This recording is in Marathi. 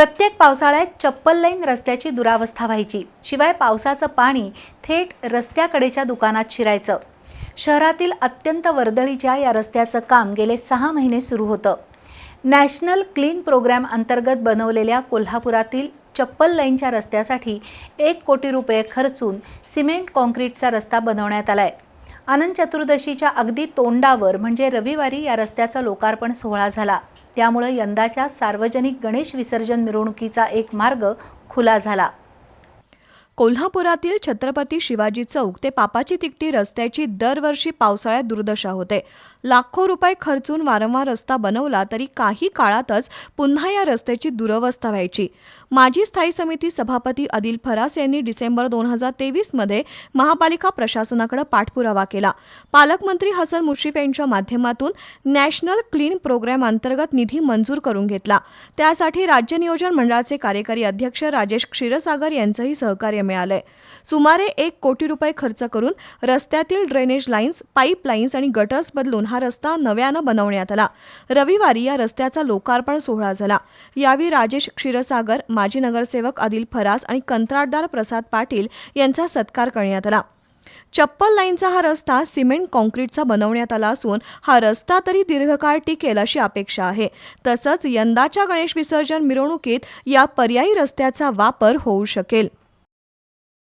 प्रत्येक पावसाळ्यात चप्पल लाईन रस्त्याची दुरावस्था व्हायची. शिवाय पावसाचं पाणी थेट रस्त्याकडेच्या दुकानात शिरायचं. शहरातील अत्यंत वर्दळीच्या या रस्त्याचं काम गेले सहा महिने सुरू होतं. नॅशनल क्लीन प्रोग्रॅम अंतर्गत बनवलेल्या कोल्हापुरातील चप्पल लाईनच्या रस्त्यासाठी एक कोटी रुपये खर्चून सिमेंट कॉन्क्रीटचा रस्ता बनवण्यात आला आहे आनंद चतुर्दशीच्या अगदी तोंडावर म्हणजे रविवारी या रस्त्याचा लोकार्पण सोहळा झाला. त्यामुळे यंदाच्या सार्वजनिक गणेश विसर्जन मिरवणुकीचा एक मार्ग खुला झाला. कोल्हापुरातील छत्रपती शिवाजी चौक ते पापाची तिकटी रस्त्याची दरवर्षी पावसाळ्यात दुर्दशा होते. लाखो रुपये खर्चून वारंवार रस्ता बनवला तरी काही काळातच पुन्हा या रस्त्याची दुरवस्था व्हायची. माजी स्थायी समिती सभापती अदिल फरास यांनी डिसेंबर दोन हजार तेवीसमध्ये महापालिका प्रशासनाकडे पाठपुरावा केला. पालकमंत्री हसन मुश्रीफ यांच्या माध्यमातून नॅशनल क्लीन प्रोग्रॅम अंतर्गत निधी मंजूर करून घेतला. त्यासाठी राज्य नियोजन मंडळाचे कार्यकारी अध्यक्ष राजेश क्षीरसागर यांचंही सहकार्य मिळालंय. सुमारे एक कोटी रुपये खर्च करून रस्त्यातील ड्रेनेज लाईन्स पाईप लाईन्स आणि गटर्स बदलून हा रस्ता नव्यानं बनवण्यात आला. रविवारी या रस्त्याचा लोकार्पण सोहळा झाला. यावेळी राजेश क्षीरसागर माजी नगरसेवक आदिल फरास आणि कंत्राटदार प्रसाद पाटील यांचा सत्कार करण्यात आला. चप्पल लाईनचा हा रस्ता सिमेंट कॉन्क्रीटचा बनवण्यात आला असून हा रस्ता तरी दीर्घकाळ टिकेल अशी अपेक्षा आहे. तसंच यंदाच्या गणेश विसर्जन मिरवणुकीत या पर्यायी रस्त्याचा वापर होऊ शकेल.